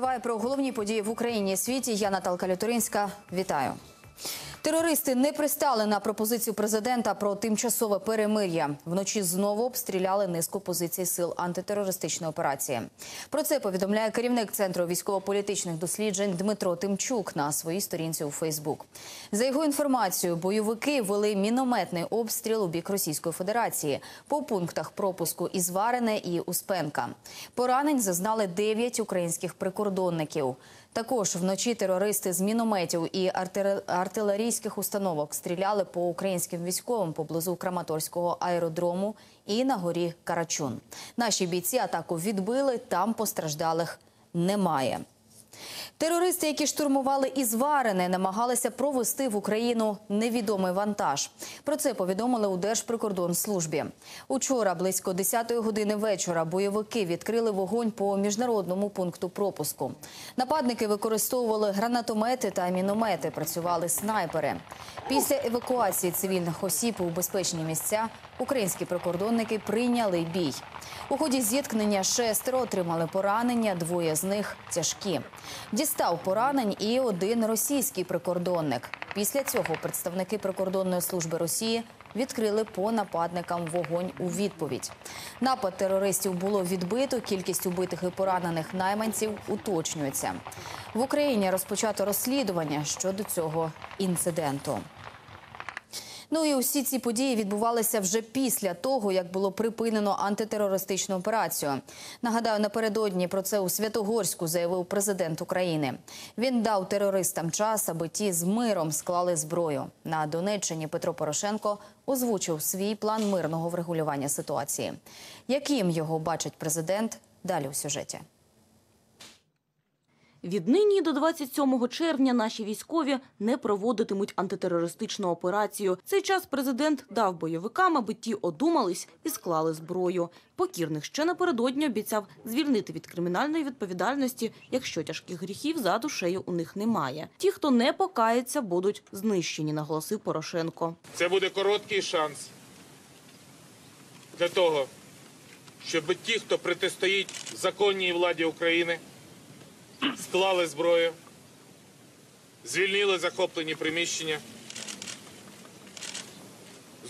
зараз про головні події в Україні і світі. Я Наталка Лютуринська. Вітаю. Терористи не пристали на пропозицію президента про тимчасове перемир'я. Вночі знову обстріляли низку позицій сил антитерористичної операції. Про це повідомляє керівник центру військово-політичних досліджень Дмитро Тимчук на своїй сторінці у Фейсбук. За його інформацією, бойовики вели мінометний обстріл у бік Російської Федерації по пунктах пропуску Ізварене і Успенка. Поранень зазнали 9 українських прикордонників. Також вночі терористи з мінометів і артер- артилерійських установок стріляли по українським військовим поблизу Краматорського аеродрому і на горі Карачун. Наші бійці атаку відбили, там постраждалих немає. Терористи, які штурмували Ізварене, намагалися провести в Україну невідомий вантаж. Про це повідомили у Держприкордонслужбі. Учора, близько 10-ї години вечора, бойовики відкрили вогонь по міжнародному пункту пропуску. Нападники використовували гранатомети та міномети, працювали снайпери. Після евакуації цивільних осіб у безпечні місця українські прикордонники прийняли бій. У ході зіткнення шестеро отримали поранення, двоє з них тяжкі. Дістав поранень і один російський прикордонник. Після цього представники прикордонної служби Росії відкрили по нападникам вогонь у відповідь. Напад терористів було відбито. Кількість убитих і поранених найманців уточнюється. В Україні розпочато розслідування щодо цього інциденту. Ну і усі ці події відбувалися вже після того, як було припинено антитерористичну операцію. Нагадаю, напередодні про це у Святогорську заявив президент України. Він дав терористам час, аби ті з миром склали зброю. На Донеччині Петро Порошенко озвучив свій план мирного врегулювання ситуації. Яким його бачить президент? Далі у сюжеті. Віднині до 27 червня наші військові не проводитимуть антитерористичну операцію. Цей час президент дав бойовикам, аби ті одумались і склали зброю. Покірних ще напередодні обіцяв звільнити від кримінальної відповідальності, якщо тяжких гріхів за душею у них немає. Ті, хто не покається, будуть знищені, наголосив Порошенко. Це буде короткий шанс для того, щоб ті, хто протистоїть законній владі України, склали зброю, звільнили захоплені приміщення,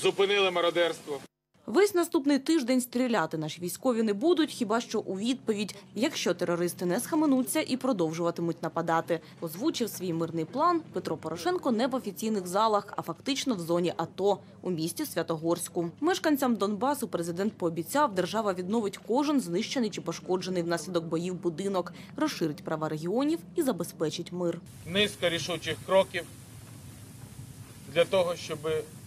зупинили мародерство. Весь наступний тиждень стріляти наші військові не будуть, хіба що у відповідь, якщо терористи не схаменуться і продовжуватимуть нападати. Озвучив свій мирний план Петро Порошенко не в офіційних залах, а фактично в зоні АТО у місті Святогорську. Мешканцям Донбасу президент пообіцяв, держава відновить кожен знищений чи пошкоджений внаслідок боїв будинок, розширить права регіонів і забезпечить мир. Низка рішучих кроків для того, щоб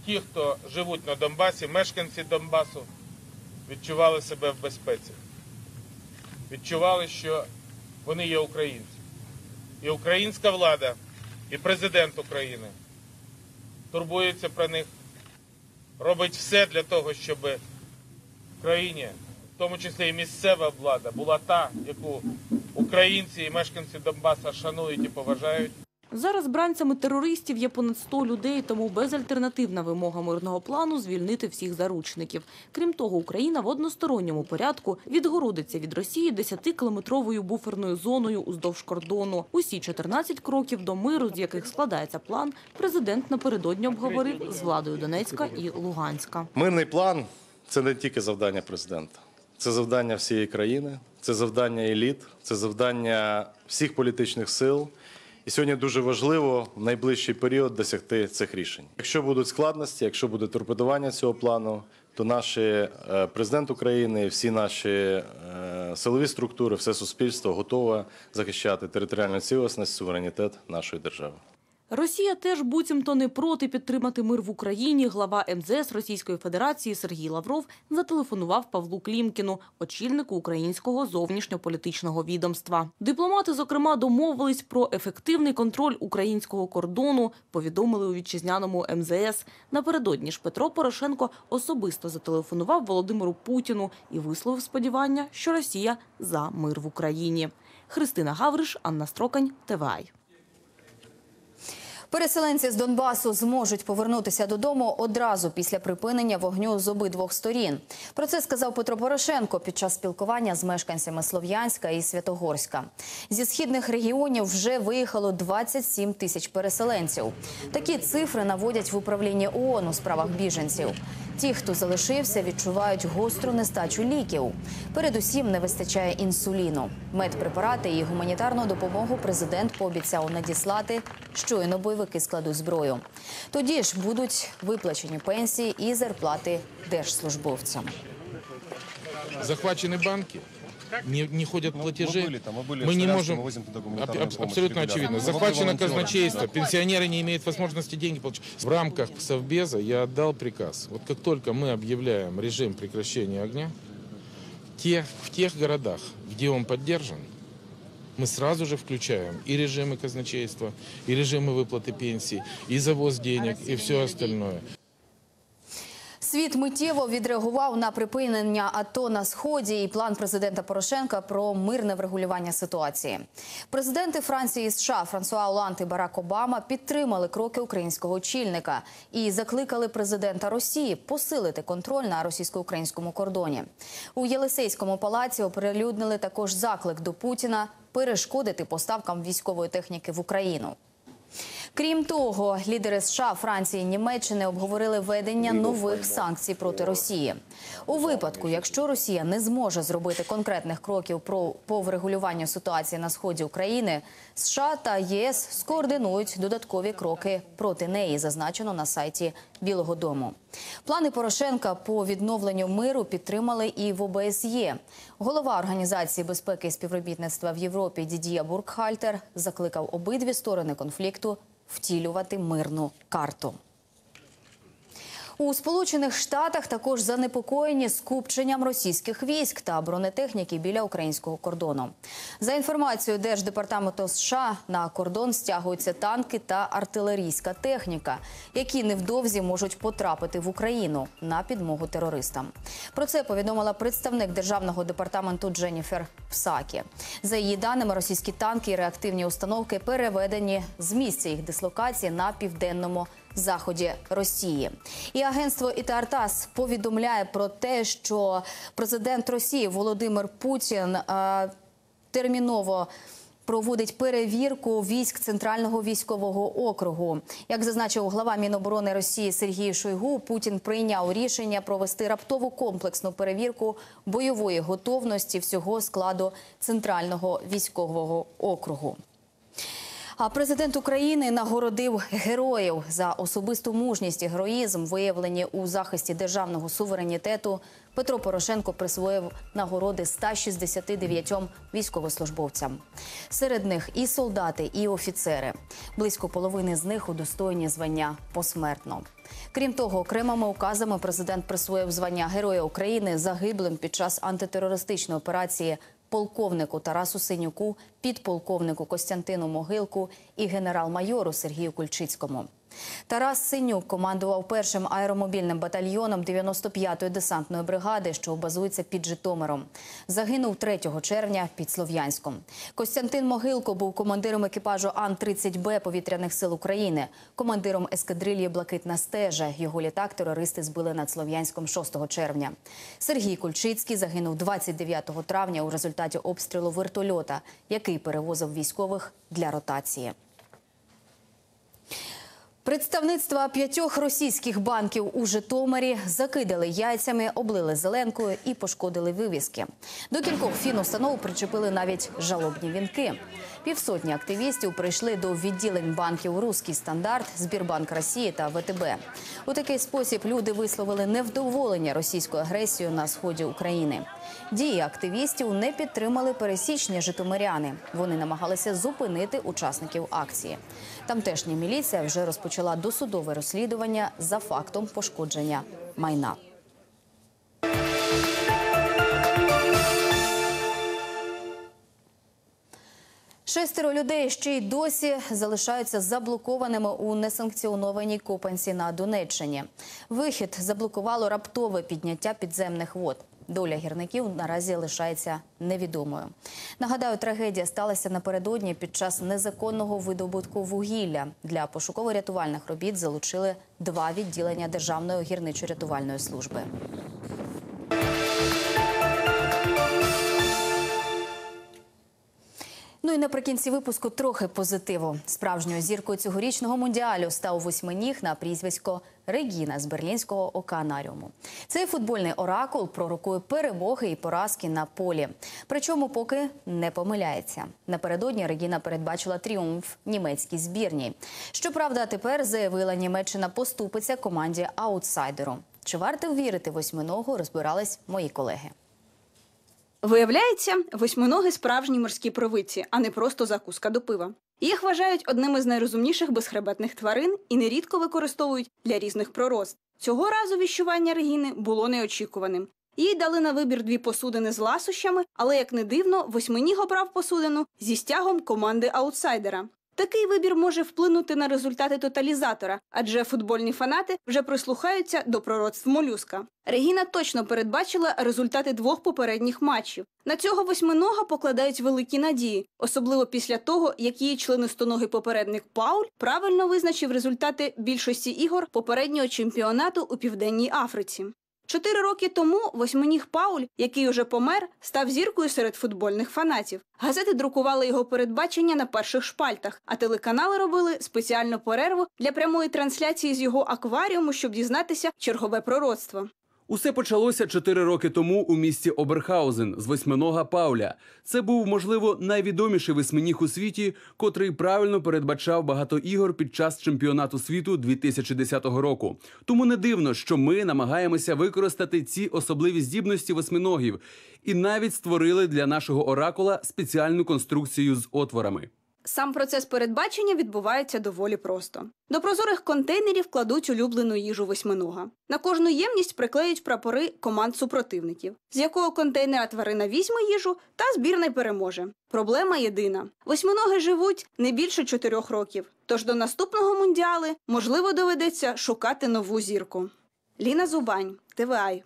ті, хто живуть на Донбасі, мешканці Донбасу, відчували себе в безпеці. Відчували, що вони є українці. І українська влада, і президент України турбується про них, робить все для того, щоб в країні, в тому числі і місцева влада, була та, яку українці і мешканці Донбаса шанують і поважають. Зараз бранцями терористів є понад 100 людей, тому безальтернативна вимога мирного плану звільнити всіх заручників. Крім того, Україна в односторонньому порядку відгородиться від Росії 10-кілометровою буферною зоною уздовж кордону. Усі 14 кроків до миру, з яких складається план, президент напередодні обговорив з владою Донецька і Луганська. Мирний план це не тільки завдання президента, це завдання всієї країни, це завдання еліт, це завдання всіх політичних сил. І сьогодні дуже важливо в найближчий період досягти цих рішень. Якщо будуть складності, якщо буде торпедування цього плану, то наші е, президент України, всі наші е, силові структури, все суспільство готове захищати територіальну цілісність, суверенітет нашої держави. Росія теж буцімто не проти підтримати мир в Україні. Глава МЗС Російської Федерації Сергій Лавров зателефонував Павлу Клімкіну, очільнику українського зовнішньополітичного відомства. Дипломати, зокрема, домовились про ефективний контроль українського кордону. Повідомили у вітчизняному МЗС. Напередодні ж Петро Порошенко особисто зателефонував Володимиру Путіну і висловив сподівання, що Росія за мир в Україні. Христина Гавриш, Анна Строкань, ТВАЙ. Переселенці з Донбасу зможуть повернутися додому одразу після припинення вогню з обидвох сторін. Про це сказав Петро Порошенко під час спілкування з мешканцями Слов'янська і Святогорська. Зі східних регіонів вже виїхало 27 тисяч переселенців. Такі цифри наводять в управлінні ООН у справах біженців. Ті, хто залишився, відчувають гостру нестачу ліків. Передусім не вистачає інсуліну. Медпрепарати і гуманітарну допомогу президент пообіцяв надіслати, щойно бойовики складуть зброю. Тоді ж будуть виплачені пенсії і зарплати держслужбовцям. Захвачені банки, не, не ходят платежи. Мы были там, мы были в не можем. мы возим туда Аб- гуманитарную аб- помощь абсолютно очевидно. Мы Захвачено казначейство. Пенсионеры не имеют возможности деньги получить. В рамках Совбеза я отдал приказ. Вот как только мы объявляем режим прекращения огня, те, в тех городах, где он поддержан, мы сразу же включаем и режимы казначейства, и режимы выплаты пенсий, и завоз денег, и все остальное. Світ миттєво відреагував на припинення АТО на сході і план президента Порошенка про мирне врегулювання ситуації. Президенти Франції і США Франсуа Оланд і Барак Обама підтримали кроки українського очільника і закликали президента Росії посилити контроль на російсько-українському кордоні. У Єлисейському палаці оприлюднили також заклик до Путіна перешкодити поставкам військової техніки в Україну. Крім того, лідери США, Франції і Німеччини обговорили введення нових санкцій проти Росії. У випадку, якщо Росія не зможе зробити конкретних кроків про по врегулюванню ситуації на сході України, США та ЄС скоординують додаткові кроки проти неї, зазначено на сайті Білого Дому. Плани Порошенка по відновленню миру підтримали і в ОБСЄ. Голова організації безпеки і співробітництва в Європі Дідія Буркхальтер закликав обидві сторони конфлікту втілювати мирну карту. У Сполучених Штатах також занепокоєні скупченням російських військ та бронетехніки біля українського кордону. За інформацією Держдепартаменту США на кордон стягуються танки та артилерійська техніка, які невдовзі можуть потрапити в Україну на підмогу терористам. Про це повідомила представник державного департаменту Дженніфер Псакі. За її даними, російські танки і реактивні установки переведені з місця їх дислокації на південному заході Росії. І агентство ІТАРТАС повідомляє про те, що президент Росії Володимир Путін е, терміново. Проводить перевірку військ центрального військового округу. Як зазначив глава Міноборони Росії Сергій Шойгу, Путін прийняв рішення провести раптову комплексну перевірку бойової готовності всього складу центрального військового округу. А президент України нагородив героїв за особисту мужність і героїзм, виявлені у захисті державного суверенітету. Петро Порошенко присвоїв нагороди 169 військовослужбовцям. Серед них і солдати, і офіцери. Близько половини з них удостоєні звання посмертно. Крім того, окремими указами президент присвоїв звання Героя України загиблим під час антитерористичної операції полковнику Тарасу Синюку, підполковнику Костянтину Могилку і генерал-майору Сергію Кульчицькому. Тарас Синюк командував першим аеромобільним батальйоном 95-ї десантної бригади, що базується під Житомиром. Загинув 3 червня під Слов'янськом. Костянтин Могилко був командиром екіпажу Ан-30Б повітряних сил України, командиром ескадрильї Блакитна стежа. Його літак терористи збили над Слов'янськом 6 червня. Сергій Кульчицький загинув 29 травня у результаті обстрілу вертольота, який перевозив військових для ротації. Представництва п'ятьох російських банків у Житомирі закидали яйцями, облили зеленкою і пошкодили вивіски. До кількох фінустанов причепили навіть жалобні вінки. Півсотні активістів прийшли до відділень банків Руський стандарт, Збірбанк Росії та ВТБ. У такий спосіб люди висловили невдоволення російською агресією на сході України. Дії активістів не підтримали пересічні житомиряни. Вони намагалися зупинити учасників акції. Тамтешня міліція вже розпочала досудове розслідування за фактом пошкодження майна. Шестеро людей ще й досі залишаються заблокованими у несанкціонованій Копанці на Донеччині. Вихід заблокувало раптове підняття підземних вод. Доля гірників наразі лишається невідомою. Нагадаю, трагедія сталася напередодні під час незаконного видобутку вугілля. Для пошуково-рятувальних робіт залучили два відділення Державної гірничо-рятувальної служби. Ну і наприкінці випуску трохи позитиву. Справжньою зіркою цьогорічного мундіалю став восьминіг на прізвисько Регіна з берлінського океанаріуму. Цей футбольний оракул пророкує перемоги і поразки на полі. Причому поки не помиляється. Напередодні Регіна передбачила тріумф німецькій збірній. Щоправда, тепер заявила, Німеччина поступиться команді аутсайдеру. Чи варто вірити восьминогу, розбирались мої колеги. Виявляється, восьминоги справжні морські провидці, а не просто закуска до пива. Їх вважають одним із найрозумніших безхребетних тварин і нерідко використовують для різних пророст. Цього разу віщування Регіни було неочікуваним. Їй дали на вибір дві посудини з ласощами, але як не дивно, восьминіг обрав посудину зі стягом команди аутсайдера. Такий вибір може вплинути на результати тоталізатора, адже футбольні фанати вже прислухаються до пророцтв молюска. Регіна точно передбачила результати двох попередніх матчів. На цього восьминога покладають великі надії, особливо після того, як її членистоногий попередник Пауль правильно визначив результати більшості ігор попереднього чемпіонату у південній Африці. Чотири роки тому восьминіг Пауль, який уже помер, став зіркою серед футбольних фанатів. Газети друкували його передбачення на перших шпальтах, а телеканали робили спеціальну перерву для прямої трансляції з його акваріуму, щоб дізнатися чергове пророцтво. Усе почалося чотири роки тому у місті Оберхаузен з восьминога Пауля. Це був, можливо, найвідоміший восьминіг у світі, котрий правильно передбачав багато ігор під час чемпіонату світу 2010 року. Тому не дивно, що ми намагаємося використати ці особливі здібності восьминогів і навіть створили для нашого оракула спеціальну конструкцію з отворами. Сам процес передбачення відбувається доволі просто. До прозорих контейнерів кладуть улюблену їжу восьминога. На кожну ємність приклеють прапори команд супротивників, з якого контейнера тварина візьме їжу та збірна й переможе. Проблема єдина: восьминоги живуть не більше чотирьох років. Тож до наступного мундіали можливо доведеться шукати нову зірку. Ліна Зубань, ТВАЙ.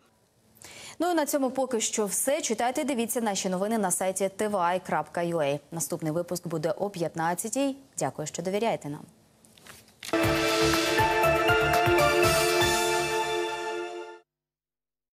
Ну і на цьому поки що все. Читайте, дивіться наші новини на сайті tvi.ua. Наступний випуск буде о 15-й. Дякую, що довіряєте нам.